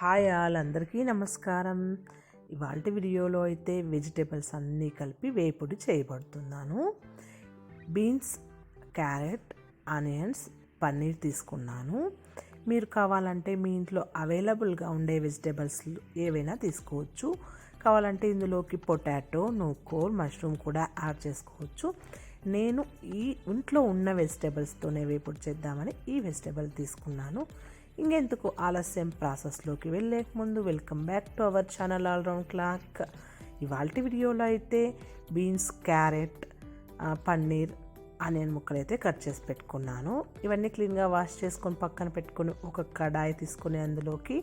Hi all అందరికీ నమస్కారం. ఇవాళ వీడియోలో అయితే వెజిటేబుల్స్ అన్నీ కలిపి వేపుడు చేయబడుతున్నాను. బీన్స్ క్యారెట్ ఆనియన్స్ పన్నీర్ తీసుకున్నాను. మీరు కావాలంటే మీ ఇంట్లో అవైలబుల్గా ఉండే వెజిటేబుల్స్ ఏవైనా తీసుకోవచ్చు. కావాలంటే ఇందులోకి పొటాటో నూకోర్ మష్రూమ్ కూడా యాడ్ చేసుకోవచ్చు. నేను ఈ ఇంట్లో ఉన్న వెజిటేబుల్స్తోనే వేపుడు చేద్దామని ఈ వెజిటేబుల్ తీసుకున్నాను. ఇంకెందుకు ఆలస్యం ప్రాసెస్లోకి వెళ్ళే ముందు welcome back to our channel all round clock. ఇవాళ వీడియోలో అయితే బీన్స్ క్యారెట్ పన్నీర్ ఆనియన్ ముక్కలు అయితే కట్ చేసి పెట్టుకున్నాను. ఇవన్నీ క్లీన్గా వాష్ చేసుకొని పక్కన పెట్టుకొని ఒక కడాయి తీసుకొని అందులోకి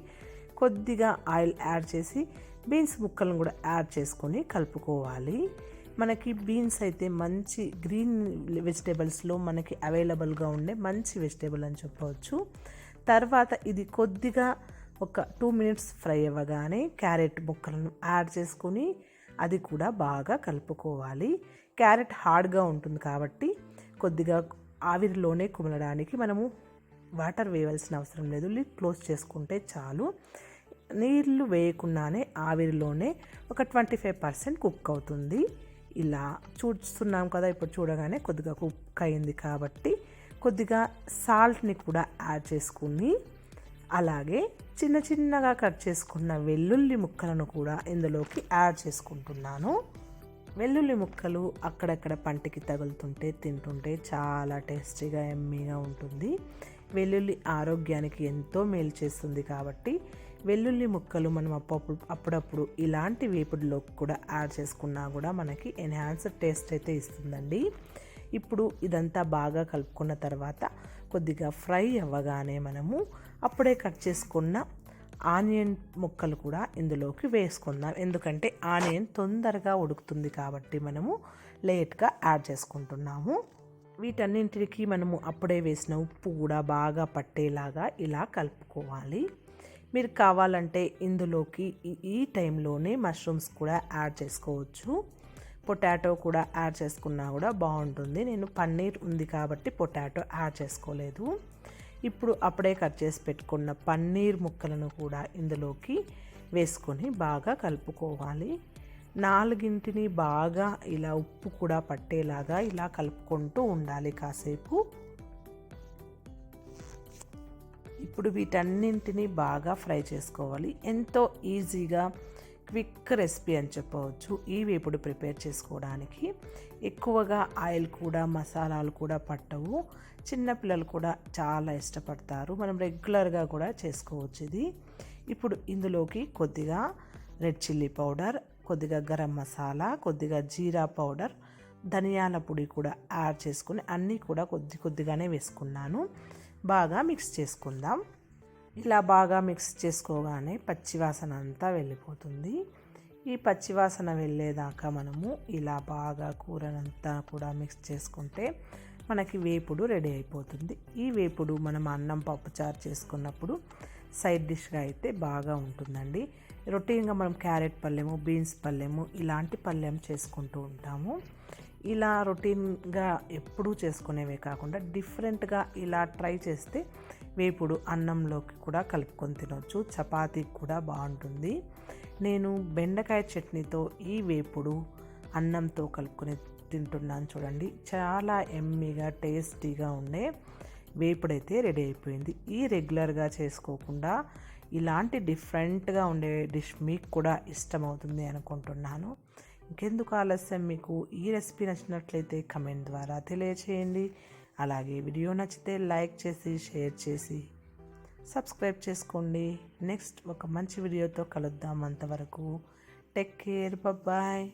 కొద్దిగా ఆయిల్ యాడ్ చేసి బీన్స్ ముక్కలను కూడా యాడ్ చేసుకొని కలుపుకోవాలి. మనకి బీన్స్ అయితే మంచి గ్రీన్ వెజిటేబుల్స్లో మనకి అవైలబుల్గా ఉండే మంచి వెజిటేబుల్ అని చెప్పవచ్చు. తర్వాత ఇది కొద్దిగా ఒక టూ మినిట్స్ ఫ్రై అవ్వగానే క్యారెట్ ముక్కలను యాడ్ చేసుకొని అది కూడా బాగా కలుపుకోవాలి. క్యారెట్ హార్డ్గా ఉంటుంది కాబట్టి కొద్దిగా ఆవిరిలోనే కుమలడానికి మనము వాటర్ వేయవలసిన అవసరం లేదు. లిడ్ క్లోజ్ చేసుకుంటే చాలు. నీళ్ళు వేయకుండానే ఆవిరిలోనే ఒక ట్వంటీ ఫైవ్ పర్సెంట్ కుక్ అవుతుంది. ఇలా చూస్తున్నాం కదా ఇప్పుడు చూడగానే కొద్దిగా కుక్ అయింది కాబట్టి కొద్దిగా సాల్ట్ని కూడా యాడ్ చేసుకుని అలాగే చిన్న చిన్నగా కట్ చేసుకున్న వెల్లుల్లి ముక్కలను కూడా ఇందులోకి యాడ్ చేసుకుంటున్నాను. వెల్లుల్లి ముక్కలు అక్కడక్కడ పంటికి తగులుతుంటే తింటుంటే చాలా టేస్టీగా ఎమ్మీగా ఉంటుంది. వెల్లుల్లి ఆరోగ్యానికి ఎంతో మేలు చేస్తుంది కాబట్టి వెల్లుల్లి ముక్కలు మనం అప్పుడప్పుడు అప్పుడప్పుడు ఇలాంటి వేపుడులోకి కూడా యాడ్ చేసుకున్నా కూడా మనకి ఎన్హాన్స్డ్ టేస్ట్ అయితే ఇస్తుందండి. ఇప్పుడు ఇదంతా బాగా కలుపుకున్న తర్వాత కొద్దిగా ఫ్రై అవ్వగానే మనము అప్పుడే కట్ చేసుకున్న ఆనియన్ ముక్కలు కూడా ఇందులోకి వేసుకుందాం. ఎందుకంటే ఆనియన్ తొందరగా ఉడుకుతుంది కాబట్టి మనము లేట్గా యాడ్ చేసుకుంటున్నాము. వీటన్నింటికి మనము అప్పుడే వేసిన ఉప్పు కూడా బాగా పట్టేలాగా ఇలా కలుపుకోవాలి. మీరు కావాలంటే ఇందులోకి ఈ- ఈ టైంలోనే మష్రూమ్స్ కూడా యాడ్ చేసుకోవచ్చు. పొటాటో కూడా యాడ్ చేసుకున్నా కూడా బాగుంటుంది. నేను పన్నీర్ ఉంది కాబట్టి పొటాటో యాడ్ చేసుకోలేదు. ఇప్పుడు అప్పుడే కట్ చేసి పెట్టుకున్న పన్నీర్ ముక్కలను కూడా ఇందులోకి వేసుకొని బాగా కలుపుకోవాలి. నాలుగింటిని బాగా ఇలా ఉప్పు కూడా పట్టేలాగా ఇలా కలుపుకుంటూ ఉండాలి కాసేపు. ఇప్పుడు వీటన్నింటినీ బాగా ఫ్రై చేసుకోవాలి. ఎంతో ఈజీగా క్విక్ రెసిపీ అని చెప్పవచ్చు. ఈ వేపుడు ప్రిపేర్ చేసుకోవడానికి ఎక్కువగా ఆయిల్ కూడా మసాలాలు కూడా పట్టవు. చిన్నపిల్లలు కూడా చాలా ఇష్టపడతారు. మనం రెగ్యులర్గా కూడా చేసుకోవచ్చు ఇది. ఇప్పుడు ఇందులోకి కొద్దిగా రెడ్ చిల్లీ పౌడర్ కొద్దిగా గరం మసాలా కొద్దిగా జీరా పౌడర్ ధనియాల పొడి కూడా యాడ్ చేసుకుని అన్నీ కూడా కొద్ది కొద్దిగానే వేసుకున్నాను. బాగా మిక్స్ చేసుకుందాం. ఇలా బాగా మిక్స్ చేసుకోగానే పచ్చివాసన అంతా వెళ్ళిపోతుంది. ఈ పచ్చివాసన వెళ్ళేదాకా మనము ఇలా బాగా కూరనంతా కూడా మిక్స్ చేసుకుంటే మనకి వేపుడు రెడీ అయిపోతుంది. ఈ వేపుడు మనం అన్నం పప్పుచారు చేసుకున్నప్పుడు సైడ్ డిష్గా అయితే బాగా ఉంటుందండి. రొటీన్గా మనం క్యారెట్ పళ్ళెము బీన్స్ పళ్ళెము ఇలాంటి పళ్ళెం చేసుకుంటూ ఉంటాము. ఇలా రొటీన్గా ఎప్పుడూ చేసుకునేవే కాకుండా డిఫరెంట్గా ఇలా ట్రై చేస్తే వేపుడు అన్నంలోకి కూడా కలుపుకొని తినొచ్చు. చపాతీకి కూడా బాగుంటుంది. నేను బెండకాయ చట్నీతో ఈ వేపుడు అన్నంతో కలుపుకొని తింటున్నాను చూడండి. చాలా ఎమ్మీగా టేస్టీగా ఉండే వేపుడైతే రెడీ అయిపోయింది. ఈ రెగ్యులర్గా చేసుకోకుండా ఇలాంటి డిఫరెంట్గా ఉండే డిష్ మీకు కూడా ఇష్టమవుతుంది అనుకుంటున్నాను. ఇంకెందుకు ఆలస్యం మీకు? ఈ రెసిపీ నచ్చినట్లయితే కమెంట్ ద్వారా తెలియచేయండి. అలాగే వీడియో నచ్చితే లైక్ చేసి షేర్ చేసి సబ్స్క్రైబ్ చేసుకోండి. నెక్స్ట్ ఒక మంచి వీడియోతో కలుద్దాం అంతవరకు. Take care. బాయ్